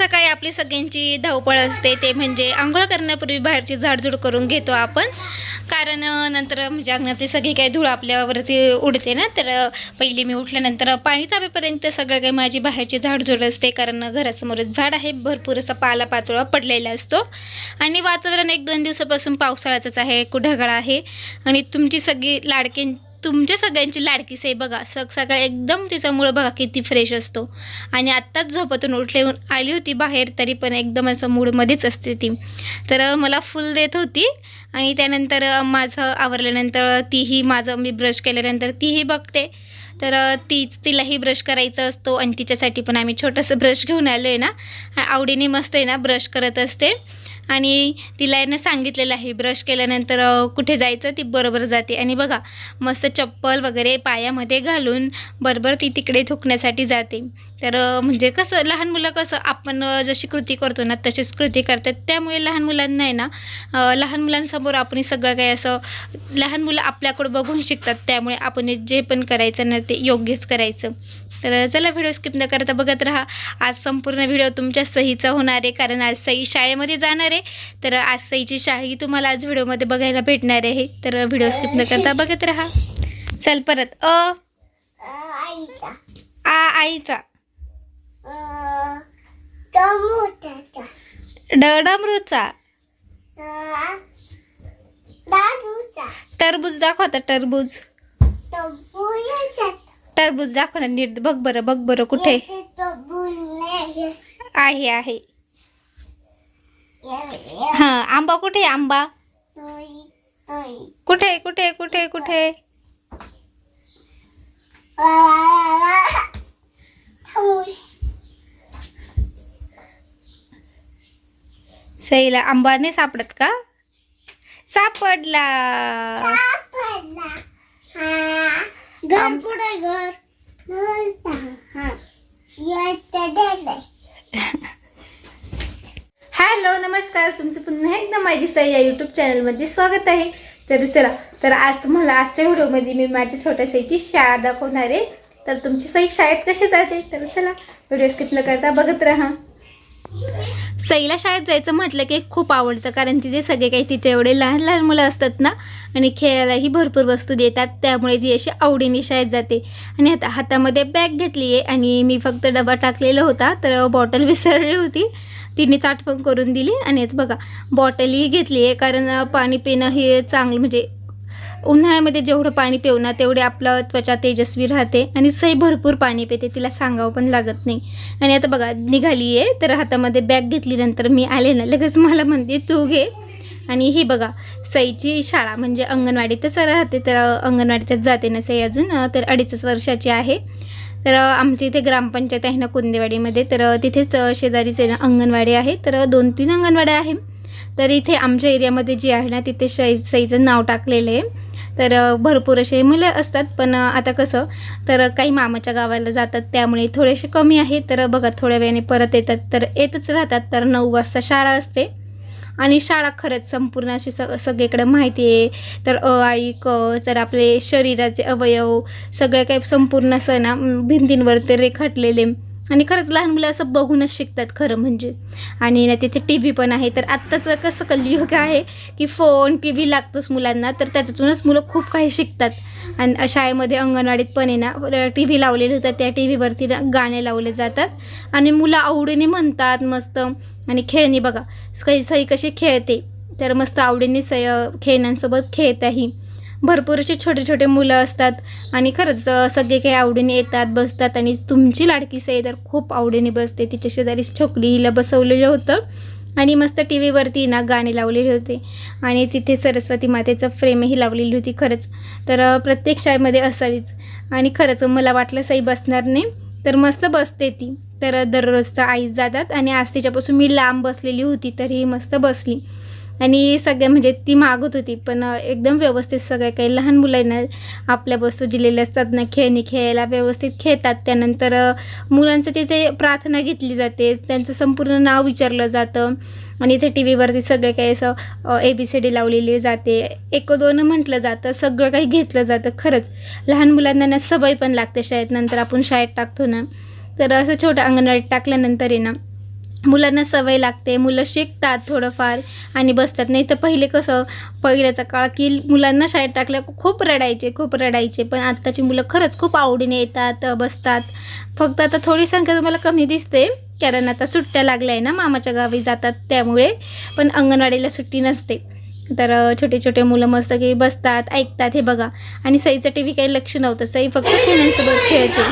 सकाळी आपली सगळ्यांची धावपळ असते ते म्हणजे आंघोळ करण्यापूर्वी बाहेरची झाडझूड करून घेतो आपण. कारण नंतर म्हणजे अंगणातली सगळी काही धूळ आपल्यावरती उडते ना तर पहिली मी उठल्यानंतर पाणी तापेपर्यंत सगळं काही माझी बाहेरची झाडझूड असते. कारण घरासमोरच झाड आहे भरपूर असा पाला पाचोळा पडलेला असतो. आणि वातावरण एक दोन दिवसापासून पावसाळ्याचंच आहे ढगाळ आहे. आणि तुमची सगळी लाडक्यां तुमच्या सगळ्यांची लाडकीस आहे बघा. सग सकाळ एकदम तिचा मुळं बघा किती फ्रेश असतो. आणि आत्ताच झोपातून उठले आली होती बाहेर तरी पण एकदम असं मूडमध्येच असते ती. तर मला फुल देत होती. आणि त्यानंतर माझं आवरल्यानंतर तीही माझं मी ब्रश केल्यानंतर तीही बघते. तर ती तिलाही ब्रश करायचा असतो. आणि तिच्यासाठी पण आम्ही छोटंसं ब्रश घेऊन आलो आहे ना. आवडीने मस्त आहे ना ब्रश करत असते. आणि तिला यानं सांगितलेलं आहे ब्रश केल्यानंतर कुठे जायचं ती बरोबर जाते. आणि बघा मस्त चप्पल वगैरे पायामध्ये घालून बरोबर ती तिकडे थुकण्यासाठी जाते. तर म्हणजे कसं लहान मुलं कसं आपण जशी कृती करतो ना तशीच कृती करतात. त्यामुळे लहान मुलांना आहे ना लहान मुलांसमोर आपण सगळं काही असं लहान मुलं आपल्याकडं बघून शिकतात. त्यामुळे आपण जे पण करायचं ना ते योग्यच करायचं. तर चला व्हिडिओ स्किप न करता बघत राहा. आज संपूर्ण व्हिडिओ तुमच्या सहीचा होणार आहे कारण आज सई शाळेमध्ये जाणार आहे. तर आज सईची शाळी तुम्हाला आज व्हिडिओमध्ये बघायला भेटणार आहे. तर व्हिडिओ स्किप न करता बघत राहा. चल परत. अ आईचा. आ आईचा. डमरूचा. टरबूज दाखव आता टरबूज. टरबूज दाखव ना नीट बघ बरं बघ बरं कुठे. आहे आहे. हां आंबा कुठे आंबा? कुठे कुठे कुठे कुठे सईला आंबा नाही सापडत का? सापडला. घर कुठे घर? हॅलो नमस्कार. तुमचं पुन्हा एकदा माझी सई या यूट्यूब चॅनलमध्ये स्वागत आहे. तर चला तर आज तुम्हाला आजच्या व्हिडिओमध्ये मी माझ्या छोट्या सईची शाळा दाखवणार आहे. तर तुमची सई शाळेत कशी जाते? तर चला व्हिडिओ स्किप न करता बघत राहा. सईला शाळेत जायचं म्हटलं की खूप आवडतं कारण तिथे सगळे काही तिथे एवढे लहान लहान मुलं असतात ना आणि खेळायलाही भरपूर वस्तू देतात त्यामुळे ती अशी आवडीने शाळेत जाते. आणि आता हातामध्ये बॅग घेतली आहे आणि मी फक्त डबा टाकलेला होता तर बॉटल विसरली होती. तिने चाटपण करून दिली आणि आता बघा बॉटलही घेतली आहे कारण पाणी पिणं हे चांगलं म्हणजे उन्हाळ्यामध्ये जेवढं पाणी पिऊ ना तेवढे आपलं त्वचा तेजस्वी राहते आणि सई भरपूर पाणी पिते तिला सांगावं पण लागत नाही. आणि आता बघा निघाली आहे तर हातामध्ये बॅग घेतलीनंतर मी आले ना लगेच मला म्हणते तू घे. आणि ही बघा सईची शाळा म्हणजे अंगणवाडीतच राहते तर अंगणवाडीतच जाते ना सई अजून तर अडीचच वर्षाची आहे. तर आमच्या इथे ग्रामपंचायत आहे ना कुंदेवाडीमध्ये तर तिथेच शेजारीच आहे ना अंगणवाडी आहे तर दोन तीन अंगणवाड्या आहे. तर इथे आमच्या एरियामध्ये जी आहे ना तिथे शै सईचं नाव टाकलेलं आहे. तर भरपूर असे मुलं असतात. पण आता कसं तर काही मामाच्या गावाला जातात. त्यामुळे थोडेसे कमी आहे तर बघा थोड्या वेळाने परत येतात. तर येतच राहतात. तर नऊ वाजता शाळा असते. आणि शाळा खरंच संपूर्ण अशी सग सगळीकडे माहिती आहे. तर अ आई क तर आपले शरीराचे अवयव सगळं काही संपूर्ण असं ना भिंतींवर ते रेखाटलेले. आणि खरंच लहान मुलं असं बघूनच शिकतात खरं म्हणजे. आणि ना तिथे टी व्ही पण आहे तर आत्ताचं कसं कलियुग आहे की फोन टी व्ही लागतोच मुलांना तर त्याच्यातूनच मुलं खूप काही शिकतात. आणि शाळेमध्ये अंगणवाडीत पण आहे ना टी व्ही लावलेले होतात त्या टी व्हीवरती गाणे लावले जातात. आणि मुलं आवडीने म्हणतात मस्त आणि खेळणी बघा सई सई कशी खेळते तर मस्त आवडीने सय खेळण्यांसोबत खेळताही. भरपूर असे छोटे छोटे मुलं असतात. आणि खरंच सगळे काही आवडीने येतात बसतात. आणि तुमची लाडकी सई तर खूप आवडीने बसते. तिच्या शेजारी छोकली हिला बसवलेलं होतं. आणि मस्त टी व्हीवरती ना गाणे लावलेले होते. आणि तिथे सरस्वती मातेचं फ्रेमही लावलेली होती खरंच. तर प्रत्येक शाळेमध्ये असावीच. आणि खरंच मला वाटलं सई बसणार नाही. तर मस्त बसते ती. तर दररोज तर आईच जातात आणि आज तिच्यापासून मी लांब बसलेली होती तर ही मस्त बसली. आणि सगळ्या म्हणजे ती मागत होती पण एकदम व्यवस्थित सगळ्या काही लहान मुलांना आपल्या वस्तू दिलेल्या असतात ना खेळणी खेळायला व्यवस्थित खेळतात. त्यानंतर मुलांचं तिथे प्रार्थना घेतली जाते. त्यांचं संपूर्ण नाव विचारलं जातं. आणि इथे टी व्हीवरती सगळे काही असं ए बी सी डी लावलेली जाते. एक दोन म्हटलं जातं सगळं काही घेतलं जातं खरंच. लहान मुलांना ना सवय पण लागते शाळेत. नंतर आपण शाळेत टाकतो ना तर असं छोट्या अंगणवाडीत टाकल्यानंतर आहे ना मुलांना सवय लागते मुलं शिकतात थोडंफार आणि बसतात. नाही तर पहिले कसं पहिल्याचा काळ की मुलांना शाळेत टाकल्या खूप रडायचे खूप रडायचे. पण आत्ताची मुलं खरंच खूप आवडीने येतात बसतात. फक्त आता थोडी संख्या तुम्हाला कमी दिसते कारण आता सुट्ट्या लागल्या आहे ना मामाच्या गावी जातात त्यामुळे. पण अंगणवाडीला सुट्टी नसते. तर छोटे छोटे मुलं मस्त की बसतात ऐकतात हे बघा. आणि सईचं टी व्ही काही लक्ष नव्हतं. सई फक्त खेळण्यांसोबत खेळते.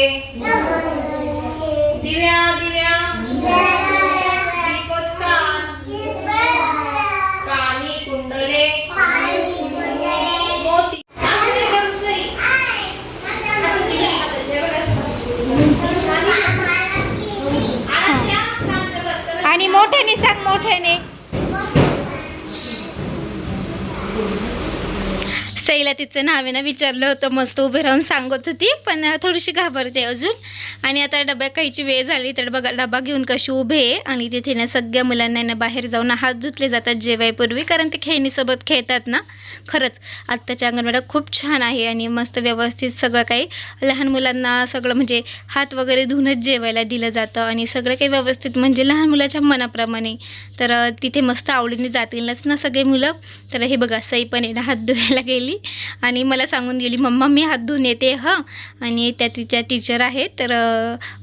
de सईला तिचं नाव आहे ना विचारलं होतं मस्त उभे राहून सांगत होती. पण थोडीशी घाबरते अजून. आणि आता डब्या खायची वेळ झाली तर बघा डबा घेऊन कशी उभे आहे. आणि तिथे ना सगळ्या मुलांना ना बाहेर जाऊन हात धुतले जातात जेवायपूर्वी कारण ते खेळणीसोबत खेळतात ना. खरंच आत्ताच्या अंगणवाड्या खूप छान आहे आणि मस्त व्यवस्थित सगळं काही लहान मुलांना सगळं म्हणजे हात वगैरे धुवूनच जेवायला दिलं जातं आणि सगळं काही व्यवस्थित म्हणजे लहान मुलाच्या मनाप्रमाणे. तर तिथे मस्त आवडीने जातीलच ना सगळे मुलं. तर हे बघा सई पण येणं ना हात धुवायला गेली. आणि मला सांगून गेली मम्मा मी हात धुवून येते हं. आणि त्या तिच्या टीचर आहेत. तर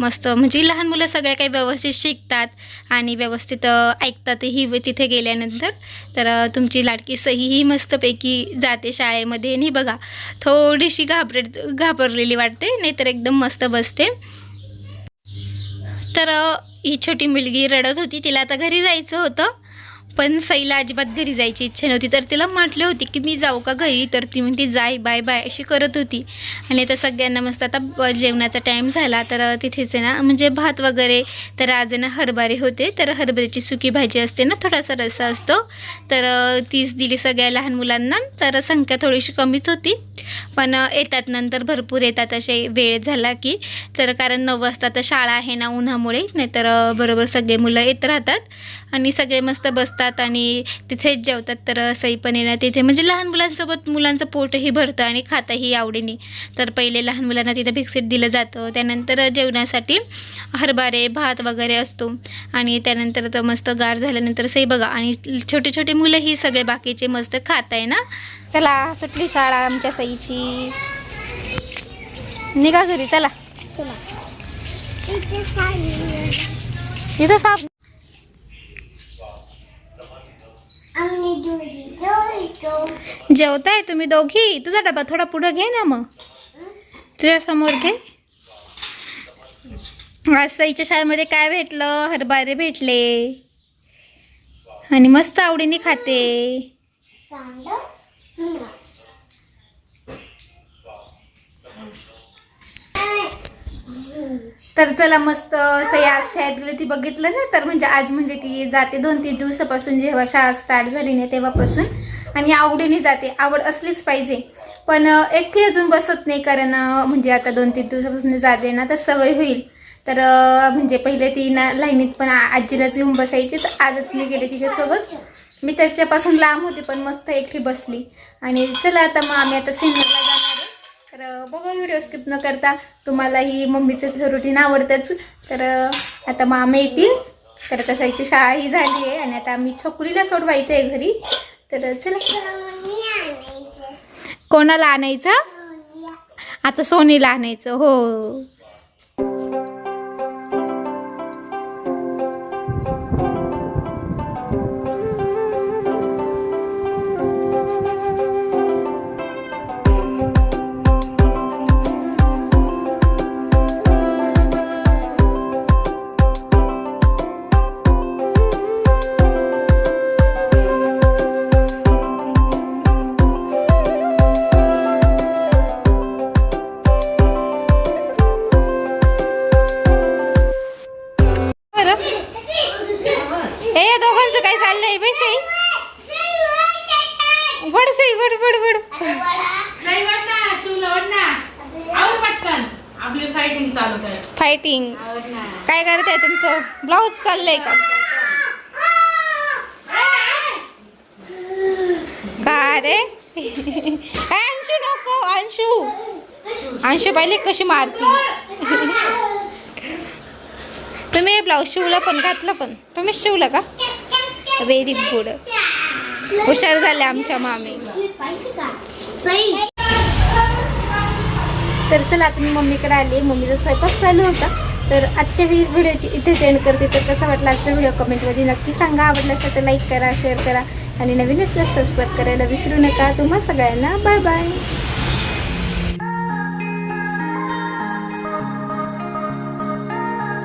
मस्त म्हणजे लहान मुलं सगळ्या काही व्यवस्थित शिकतात आणि व्यवस्थित ऐकतातही तिथे गेल्यानंतर. तर तुमची लाडकी सही ही मस्तपैकी जाते शाळेमध्ये. आणि बघा थोडीशी घाबरे घाबरलेली वाटते नाहीतर एकदम मस्त बसते. तर ही छोटी मुलगी रडत होती तिला आता घरी जायचं होतं. पण सईला अजिबात घरी जायची इच्छा नव्हती. तर तिला म्हटले होती की मी जाऊ का घरी? तर ती म्हणते जाय बाय बाय अशी करत होती. आणि आता सगळ्यांना मस्त आता जेवणाचा टाईम झाला. तर तिथेच आहे ना म्हणजे भात वगैरे तर आज आहे ना हरभरे होते. तर हरभऱ्याची सुकी भाजी असते ना थोडासा रस्सा असतो. तर तीच दिली सगळ्या लहान मुलांना. तर संख्या थोडीशी कमीच होती. पण येतात. नंतर भरपूर येतात असे वेळ झाला की तर कारण नऊ वाजता तर शाळा आहे ना उन्हामुळे नाहीतर बरोबर सगळे मुलं येत राहतात आणि सगळे मस्त बसतात आणि तिथेच जेवतात. तर सई पण येणार तिथे. म्हणजे लहान मुलांसोबत मुलांचं पोटही भरतं आणि खाताही आवडीने. तर पहिले लहान मुलांना तिथं भिक्सिट दिलं जातं. त्यानंतर जेवणासाठी हरभरे भात वगैरे असतो आणि त्यानंतर तर मस्त गार झाल्यानंतर सई बघा. आणि छोटे छोटे मुलंही सगळे बाकीचे मस्त खात आहे ना? चला सुटली शाळा आमच्या सईची. निघा घरी चला. चला. इथे साप. जेवताय तुम्ही दोघी? तुझा डबा थोडा पुढं घे ना मग. तुझ्या समोर घे. आज सईच्या शाळेमध्ये काय भेटलं? हरभरे भेटले. आणि मस्त आवडीने खाते. तर चला मस्त असं आज शाळेत गेली ती बघितलं ना तर म्हणजे आज म्हणजे ती जाते दोन तीन दिवसापासून जेव्हा शाळा स्टार्ट झाली ना तेव्हापासून. आणि आवडीने जाते आवड असलीच पाहिजे. पण एकटी अजून बसत नाही कारण म्हणजे आता दोन तीन दिवसापासून जाते ना तर सवय होईल. तर म्हणजे पहिले ती ना लाईनीत पण आजीलाच घेऊन बसायची तर आजच मी गेले तिच्यासोबत. मी त्याच्यापासून लांब होते पण मस्त एकटी बसली. आणि चला आता मग आम्ही आता सिन्नरला जाणार आहे. तर बघा व्हिडिओ स्किप न करता तुम्हाला ही मम्मीचं रुटीन आवडतंच. तर आता मामे येतील. तर आता साईची शाळा ही झाली आहे आणि आता आम्ही छकुलीला सोडवायचं आहे घरी. तर चला. कोणाला आणायचं. आता सोनीला आणायचं हो. रायटिंग काय करत आहे काय तुमचं? ब्लाऊज चाललंय का? का रे? काय अंशू नको अंशू. अंशू पहिले कशी मारती? तुम्ही ब्लाऊज शिवला पण घातलं पण. तुम्ही शिवलं का? व्हेरी गुड हुशार झाले आमच्या मामी. तर चला आता मी मम्मीकडे आली. मम्मीचा स्वयंपाक चालू होता. तर आजच्या व्हिडिओची इथे सेंड करते. तर कसा वाटला आजचा व्हिडिओ कमेंटमध्ये नक्की सांगा. आवडला असेल तर लाईक करा शेअर करा. आणि नवीन असल्यास सबस्क्राईब करायला विसरू नका. तुम्हा सगळ्यांना बाय बाय